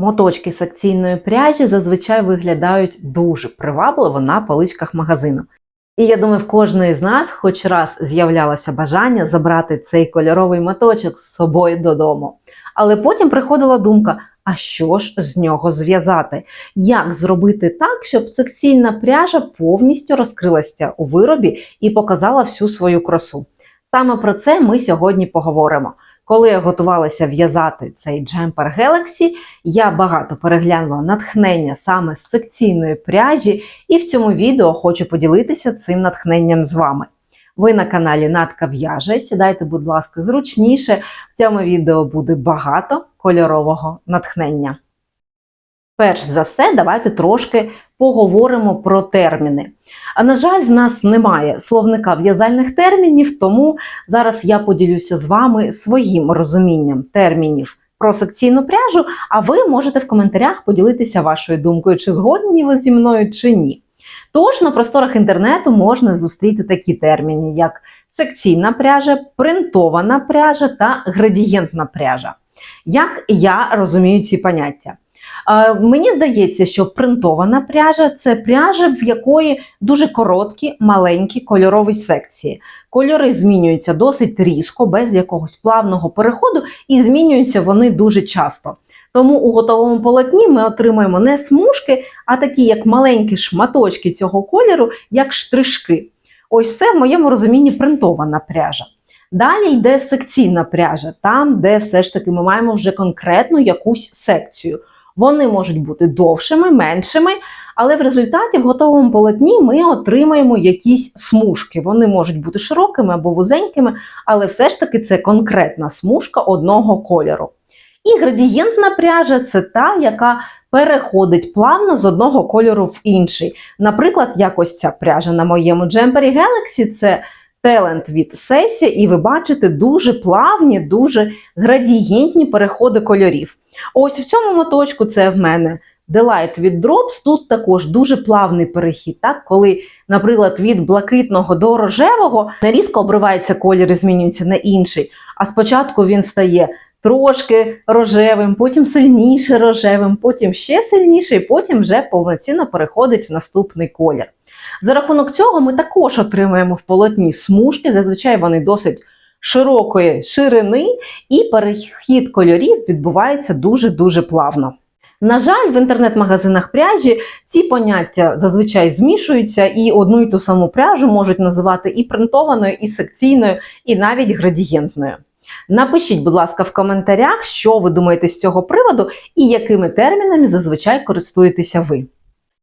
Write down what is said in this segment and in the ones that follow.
Моточки секційної пряжі зазвичай виглядають дуже привабливо на поличках магазину. І я думаю, в кожної з нас хоч раз з'являлося бажання забрати цей кольоровий моточок з собою додому. Але потім приходила думка: а що ж з нього зв'язати? Як зробити так, щоб секційна пряжа повністю розкрилася у виробі і показала всю свою красу? Саме про це ми сьогодні поговоримо. Коли я готувалася в'язати цей джемпер Galaxy, я багато переглянула натхнення саме з секційної пряжі, і в цьому відео хочу поділитися цим натхненням з вами. Ви на каналі Натка В'яже. Сідайте, будь ласка, зручніше. В цьому відео буде багато кольорового натхнення. Перш за все, давайте трошки поговоримо про терміни. А на жаль, в нас немає словника в'язальних термінів, тому зараз я поділюся з вами своїм розумінням термінів про секційну пряжу, а ви можете в коментарях поділитися вашою думкою, чи згодні ви зі мною, чи ні. Тож на просторах інтернету можна зустріти такі терміни, як секційна пряжа, принтована пряжа та градієнтна пряжа. Як я розумію ці поняття? Мені здається, що принтована пряжа це пряжа, в якої дуже короткі, маленькі кольорові секції. Кольори змінюються досить різко, без якогось плавного переходу, і змінюються вони дуже часто. Тому у готовому полотні ми отримуємо не смужки, а такі як маленькі шматочки цього кольору, як штришки. Ось це в моєму розумінні принтована пряжа. Далі йде секційна пряжа, там, де все ж таки ми маємо вже конкретну якусь секцію. Вони можуть бути довшими, меншими, але в результаті в готовому полотні ми отримаємо якісь смужки. Вони можуть бути широкими або вузенькими, але все ж таки це конкретна смужка одного кольору. І градієнтна пряжа це та, яка переходить плавно з одного кольору в інший. Наприклад, якось ця пряжа на моєму джемпері Galaxy це Талент від Сесі, і ви бачите дуже плавні, дуже градієнтні переходи кольорів. Ось в цьому моточку це в мене Delight від Drops. Тут також дуже плавний перехід, так? коли, наприклад, від блакитного до рожевого різко обривається колір і змінюється на інший. А спочатку він стає трошки рожевим, потім сильніше рожевим, потім ще сильніше, і потім вже повноцінно переходить в наступний колір. За рахунок цього ми також отримуємо в полотні смужки, зазвичай вони досить широкої ширини, і перехід кольорів відбувається дуже-дуже плавно. На жаль, в інтернет-магазинах пряжі ці поняття зазвичай змішуються, і одну і ту саму пряжу можуть називати і принтованою, і секційною, і навіть градієнтною. Напишіть, будь ласка, в коментарях, що ви думаєте з цього приводу і якими термінами зазвичай користуєтеся ви.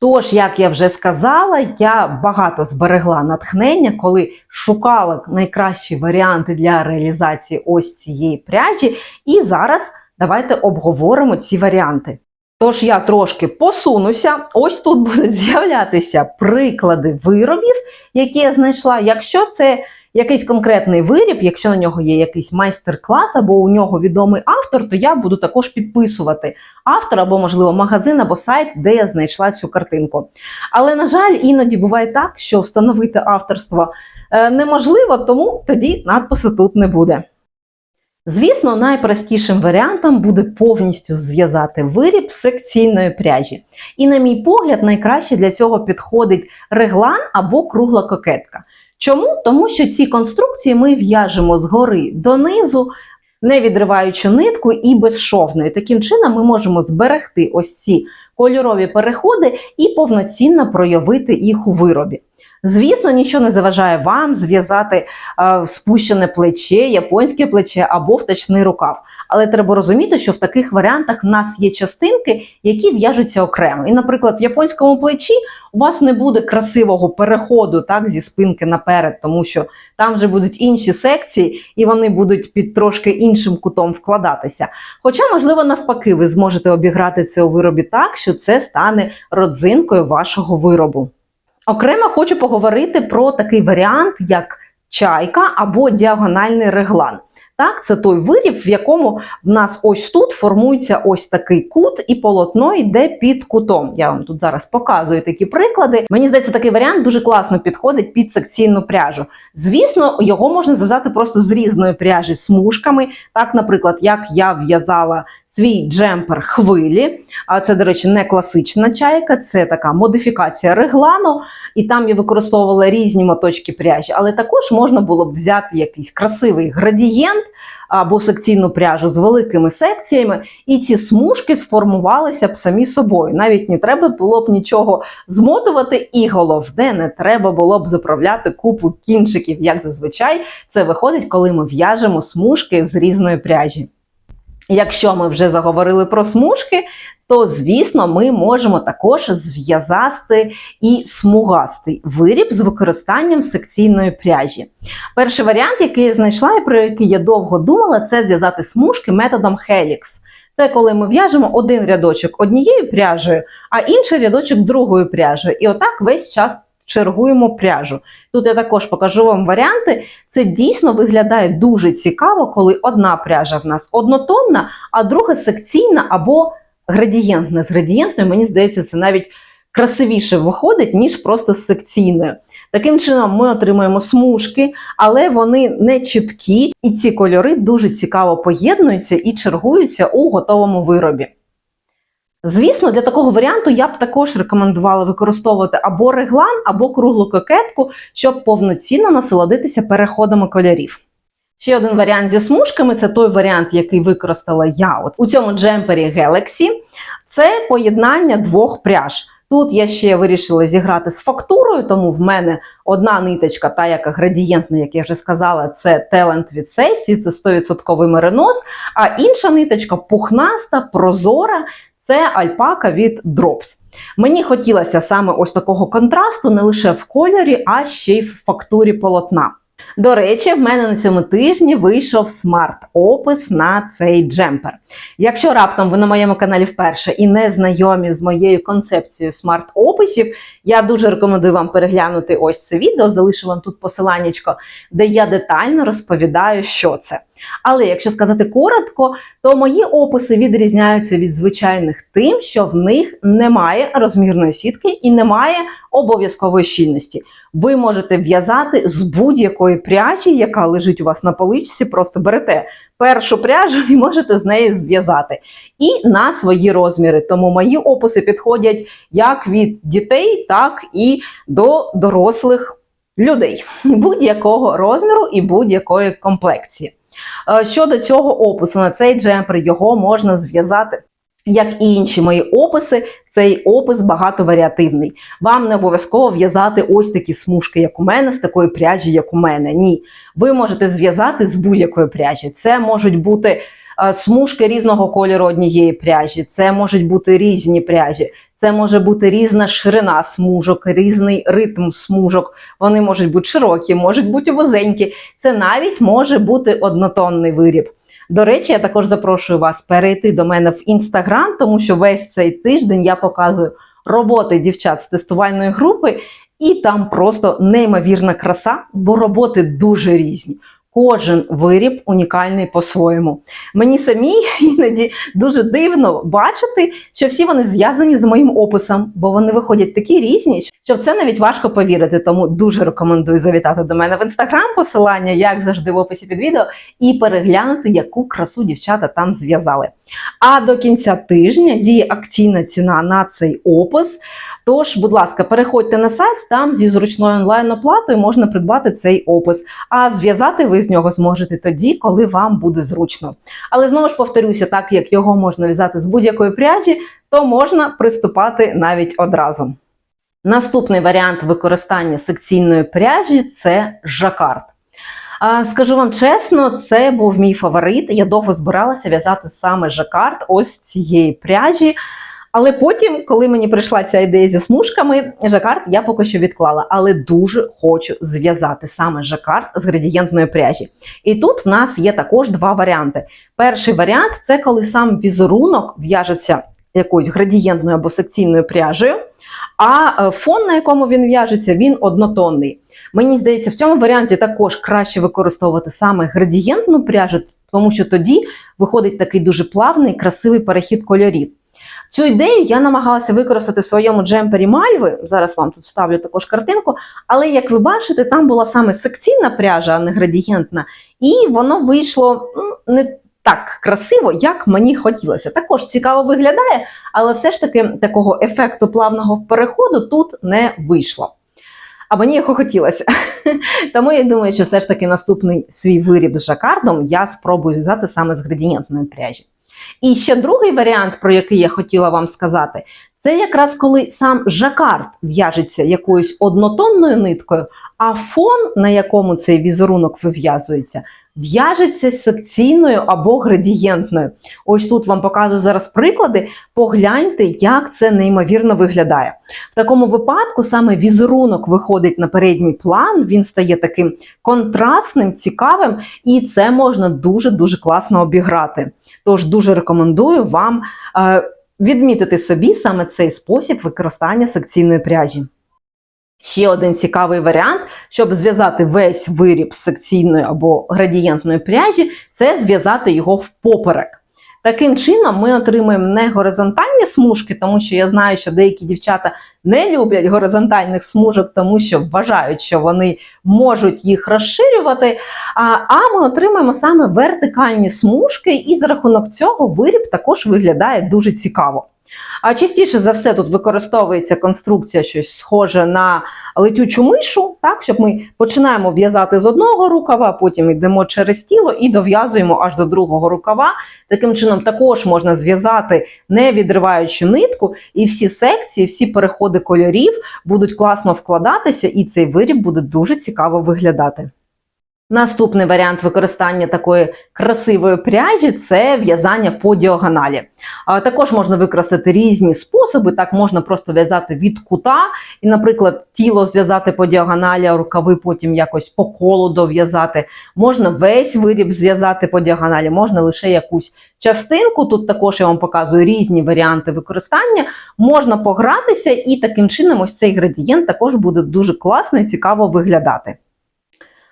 Тож, як я вже сказала, я багато зберегла натхнення, коли шукала найкращі варіанти для реалізації ось цієї пряжі. І зараз давайте обговоримо ці варіанти. Тож я трошки посунуся. Ось тут будуть з'являтися приклади виробів, які я знайшла. Якщо це якийсь конкретний виріб, якщо на нього є якийсь майстер-клас або у нього відомий автор, то я буду також підписувати автор або, можливо, магазин або сайт, де я знайшла цю картинку. Але, на жаль, іноді буває так, що встановити авторство е, неможливо, тому тоді надпису тут не буде. Звісно, найпростішим варіантом буде повністю зв'язати виріб з секційної пряжі. І, на мій погляд, найкраще для цього підходить реглан або кругла кокетка. Чому? Тому що ці конструкції ми в'яжемо згори донизу, не відриваючи нитку і безшовною. Таким чином ми можемо зберегти ось ці кольорові переходи і повноцінно проявити їх у виробі. Звісно, нічого не заважає вам зв'язати е, спущене плече, японське плече або втачний рукав. Але треба розуміти, що в таких варіантах в нас є частинки, які в'яжуться окремо. І, наприклад, в японському плечі у вас не буде красивого переходу так, зі спинки наперед, тому що там вже будуть інші секції, і вони будуть під трошки іншим кутом вкладатися. Хоча, можливо, навпаки, ви зможете обіграти це у виробі так, що це стане родзинкою вашого виробу. Окремо хочу поговорити про такий варіант, як чайка або діагональний реглан. Так, це той виріб, в якому в нас ось тут формується ось такий кут, і полотно йде під кутом. Я вам тут зараз показую такі приклади. Мені здається, такий варіант дуже класно підходить під секційну пряжу. Звісно, його можна зв'язати просто з різної пряжі смужками. Так, наприклад, як я в'язала свій джемпер хвилі. А це, до речі, не класична чайка, це така модифікація реглану, і там я використовувала різні моточки пряжі, але також можна було б взяти якийсь красивий градієнт або секційну пряжу з великими секціями, і ці смужки сформувалися б самі собою. Навіть не треба було б нічого змотувати, і головне, не треба було б заправляти купу кінчиків, як зазвичай це виходить, коли ми в'яжемо смужки з різної пряжі. Якщо ми вже заговорили про смужки, то звісно ми можемо також зв'язати і смугастий виріб з використанням секційної пряжі. Перший варіант, який я знайшла і про який я довго думала, це зв'язати смужки методом Helix. Це коли ми в'яжемо один рядочок однією пряжею, а інший рядочок другою пряжею. І отак весь час чергуємо пряжу. Тут я також покажу вам варіанти. Це дійсно виглядає дуже цікаво, коли одна пряжа в нас однотонна, а друга секційна або градієнтна. З градієнтною, мені здається, це навіть красивіше виходить, ніж просто з секційною. Таким чином, ми отримуємо смужки, але вони не чіткі, і ці кольори дуже цікаво поєднуються і чергуються у готовому виробі. Звісно, для такого варіанту я б також рекомендувала використовувати або реглан, або круглу кокетку, щоб повноцінно насолодитися переходами кольорів. Ще один варіант зі смужками це той варіант, який використала я от у цьому джемпері Galaxy. Це поєднання двох пряж. Тут я ще вирішила зіграти з фактурою, тому в мене одна ниточка, та яка градієнтна, як я вже сказала, це Talent від Сесі, це 100% меринос, а інша ниточка пухнаста, прозора, це альпака від Drops. Мені хотілося саме ось такого контрасту не лише в кольорі, а ще й в фактурі полотна. До речі, в мене на цьому тижні вийшов смарт-опис на цей джемпер. Якщо раптом ви на моєму каналі вперше і не знайомі з моєю концепцією смарт-описів, я дуже рекомендую вам переглянути ось це відео, залишу вам тут посиланнячко, де я детально розповідаю, що це. Але якщо сказати коротко, то мої описи відрізняються від звичайних тим, що в них немає розмірної сітки і немає обов'язкової щільності. Ви можете в'язати з будь-якої пряжі, яка лежить у вас на поличці, просто берете першу пряжу і можете з неї зв'язати. І на свої розміри. Тому мої описи підходять як від дітей, так і до дорослих людей будь-якого розміру і будь-якої комплекції. Е, Щодо цього опису на цей джемпер, його можна зв'язати. Як і інші мої описи, цей опис багатоваріативний. Вам не обов'язково в'язати ось такі смужки, як у мене, з такої пряжі, як у мене. Ні. Ви можете зв'язати з будь-якої пряжі. Це можуть бути е, смужки різного кольору однієї пряжі, це можуть бути різні пряжі, це може бути різна ширина смужок, різний ритм смужок. Вони можуть бути широкі, можуть бути вузенькі. Це навіть може бути однотонний виріб. До речі, я також запрошую вас перейти до мене в інстаграм, тому що весь цей тиждень я показую роботи дівчат з тестувальної групи, і там просто неймовірна краса, бо роботи дуже різні. Кожен виріб унікальний по-своєму. Мені самі іноді дуже дивно бачити, що всі вони зв'язані з моїм описом, бо вони виходять такі різні, що в це навіть важко повірити. Тому дуже рекомендую завітати до мене в інстаграм, посилання, як завжди, в описі під відео, і переглянути, яку красу дівчата там зв'язали. А до кінця тижня діє акційна ціна на цей опис. Тож, будь ласка, переходьте на сайт, там зі зручною онлайн-оплатою можна придбати цей опис. А зв'язати ви з нього зможете тоді, коли вам буде зручно. Але знову ж повторюся, так як його можна в'язати з будь-якої пряжі, то можна приступати навіть одразу. Наступний варіант використання секційної пряжі це жакард. Скажу вам чесно, це був мій фаворит. Я довго збиралася в'язати саме жакард ось цієї пряжі. Але потім, коли мені прийшла ця ідея зі смужками, жакард я поки що відклала, але дуже хочу зв'язати саме жакард з градієнтної пряжі. І тут в нас є також два варіанти. Перший варіант це коли сам візерунок в'яжеться якоюсь градієнтною або секційною пряжею, а е, фон, на якому він в'яжеться, він однотонний. Мені здається, в цьому варіанті також краще використовувати саме градієнтну пряжу, тому що тоді виходить такий дуже плавний, красивий перехід кольорів. Цю ідею я намагалася використати в своєму джемпері Мальви. Зараз вам тут вставлю також картинку. Але як ви бачите, там була саме секційна пряжа, а не градієнтна, і воно вийшло не так красиво, як мені хотілося. Також цікаво виглядає, але все ж таки такого ефекту плавного переходу тут не вийшло. А мені його хотілося. Тому я думаю, що все ж таки наступний свій виріб з жакардом я спробую зв'язати саме з градієнтної пряжі. І ще другий варіант, про який я хотіла вам сказати, це якраз коли сам жакард в'яжеться якоюсь однотонною ниткою, а фон, на якому цей візерунок вив'язується, в'яжеться секційною або градієнтною. Ось тут вам показую зараз приклади. Погляньте, як це неймовірно виглядає. В такому випадку саме візерунок виходить на передній план, він стає таким контрастним, цікавим, і це можна дуже-дуже класно обіграти. Тож дуже рекомендую вам е, відмітити собі саме цей спосіб використання секційної пряжі. Ще один цікавий варіант, щоб зв'язати весь виріб з секційної або градієнтної пряжі, це зв'язати його впоперек. Таким чином, ми отримуємо не горизонтальні смужки, тому що я знаю, що деякі дівчата не люблять горизонтальних смужок, тому що вважають, що вони можуть їх розширювати. А, а ми отримаємо саме вертикальні смужки, і за рахунок цього виріб також виглядає дуже цікаво. А частіше за все тут використовується конструкція щось схоже на летючу мишу, так, щоб ми починаємо в'язати з одного рукава, потім йдемо через тіло і дов'язуємо аж до другого рукава. Таким чином, також можна зв'язати, не відриваючи нитку, і всі секції, всі переходи кольорів будуть класно вкладатися, і цей виріб буде дуже цікаво виглядати. Наступний варіант використання такої красивої пряжі це в'язання по діагоналі. Також можна використати різні способи. Так можна просто в'язати від кута, і, наприклад, тіло зв'язати по діагоналі, а рукави потім якось по колу дов'язати. Можна весь виріб зв'язати по діагоналі, можна лише якусь частинку. Тут також я вам показую різні варіанти використання. Можна погратися, і таким чином ось цей градієнт також буде дуже класно і цікаво виглядати.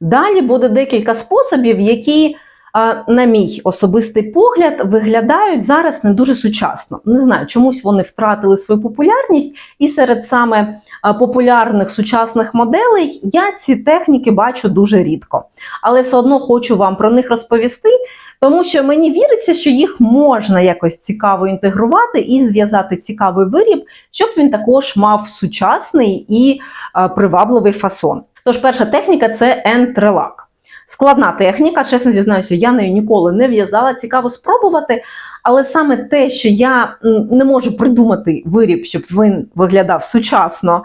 Далі буде декілька способів, які, на мій особистий погляд, виглядають зараз не дуже сучасно. Не знаю, чомусь вони втратили свою популярність, і серед саме популярних сучасних моделей я ці техніки бачу дуже рідко. Але все одно хочу вам про них розповісти, тому що мені віриться, що їх можна якось цікаво інтегрувати і зв'язати цікавий виріб, щоб він також мав сучасний і привабливий фасон. Тож, перша техніка це ентрелак. Складна техніка, чесно зізнаюся, я нею ніколи не в'язала, цікаво спробувати. Але саме те, що я не можу придумати виріб, щоб він виглядав сучасно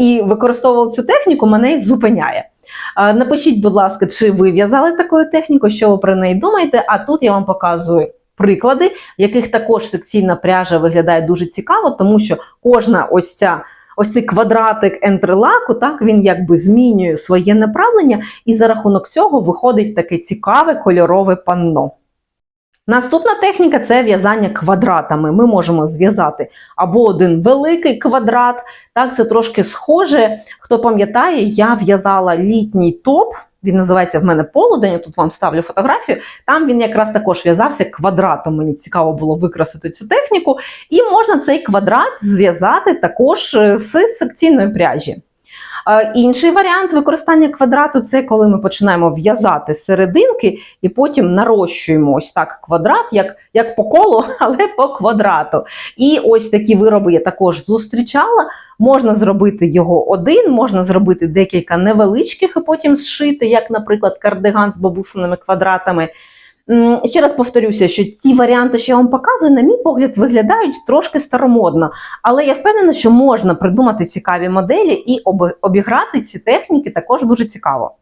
і використовував цю техніку, мене зупиняє. Напишіть, будь ласка, чи ви в'язали такою технікою, що ви про неї думаєте? А тут я вам показую приклади, в яких також секційна пряжа виглядає дуже цікаво, тому що кожна ось ця ось цей квадратик ентрелаку, так він якби змінює своє направлення, і за рахунок цього виходить таке цікаве кольорове панно. Наступна техніка це в'язання квадратами. Ми можемо зв'язати або один великий квадрат, так це трошки схоже. Хто пам'ятає, я в'язала літній топ. Він називається в мене полудень. Тут вам ставлю фотографію. Там він якраз також в'язався квадратом. Мені цікаво було викрасити цю техніку. І можна цей квадрат зв'язати також е, з секційної пряжі. Інший варіант використання квадрату це коли ми починаємо в'язати серединки і потім нарощуємо ось так квадрат, як як по колу, але по квадрату. І ось такі вироби я також зустрічала. Можна зробити його один, можна зробити декілька невеличких і потім зшити, як, наприклад, кардиган з бабусиними квадратами. Ще раз повторюся, що ті варіанти, що я вам показую, на мій погляд, виглядають трошки старомодно. Але я впевнена, що можна придумати цікаві моделі і обіграти ці техніки також дуже цікаво.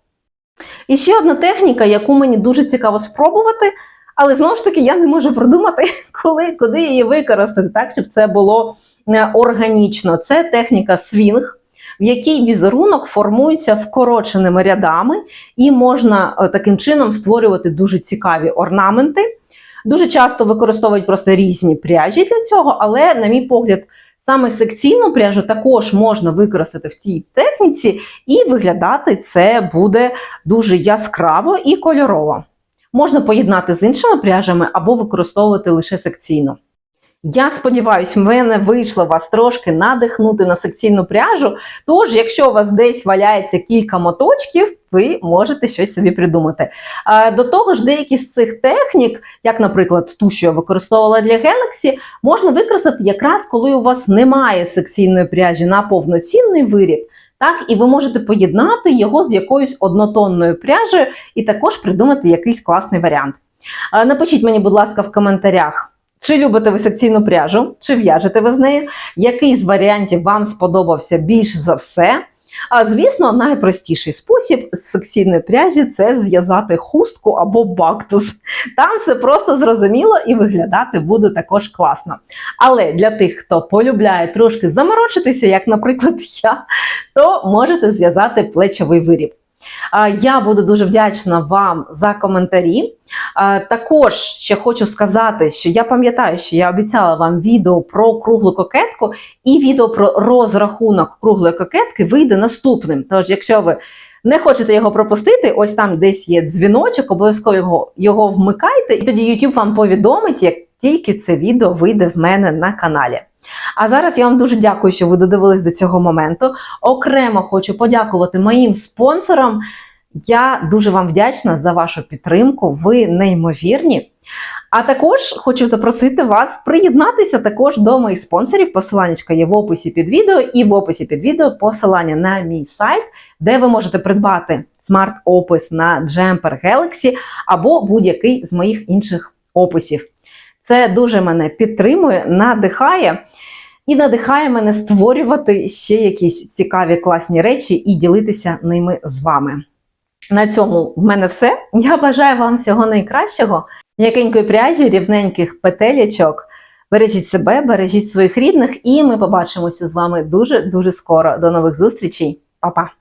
І ще одна техніка, яку мені дуже цікаво спробувати, але знову ж таки я не можу придумати, коли, куди її використати, так, щоб це було е, органічно. Це техніка свінг в якій візерунок формується вкороченими рядами, і можна е, таким чином створювати дуже цікаві орнаменти. Дуже часто використовують просто різні пряжі для цього, але, на мій погляд, саме секційну пряжу також можна використати в тій техніці, і виглядати це буде дуже яскраво і кольорово. Можна поєднати з іншими пряжами або використовувати лише секційно. Я сподіваюся, в мене вийшло вас трошки надихнути на секційну пряжу. Тож, якщо у вас десь валяється кілька моточків, ви можете щось собі придумати. До того ж, деякі з цих технік, як, наприклад, ту, що я використовувала для Galaxy, можна використати якраз коли у вас немає секційної пряжі на повноцінний виріб. Так, і ви можете поєднати його з якоюсь однотонною пряжею і також придумати якийсь класний варіант. Напишіть мені, будь ласка, в коментарях, чи любите ви секційну пряжу, чи в'яжете ви з нею, який з варіантів вам сподобався більш за все. А звісно, найпростіший спосіб з секційної пряжі це зв'язати хустку або бактус. Там все просто зрозуміло і виглядати буде також класно. Але для тих, хто полюбляє трошки заморочитися, як, наприклад, я, то можете зв'язати плечовий виріб. Я буду дуже вдячна вам за коментарі. Також ще хочу сказати, що я пам'ятаю, що я обіцяла вам відео про круглу кокетку, і відео про розрахунок круглої кокетки вийде наступним. Тож, якщо ви не хочете його пропустити, ось там десь є дзвіночок, обов'язково його, його вмикайте, і тоді YouTube вам повідомить, як тільки це відео вийде в мене на каналі. А зараз я вам дуже дякую, що ви додивились до цього моменту. Окремо хочу подякувати моїм спонсорам. Я дуже вам вдячна за вашу підтримку. Ви неймовірні. А також хочу запросити вас приєднатися також до моїх спонсорів. Посилання є в описі під відео, і в описі під відео посилання на мій сайт, де ви можете придбати смарт-опис на Jumper Galaxy або будь-який з моїх інших описів. Це дуже мене підтримує, надихає і надихає мене створювати ще якісь цікаві класні речі і ділитися ними з вами. На цьому в мене все. Я бажаю вам всього найкращого, м'якенької пряжі, рівненьких петелячок. Бережіть себе, бережіть своїх рідних, і ми побачимося з вами дуже дуже скоро. До нових зустрічей, Па-па!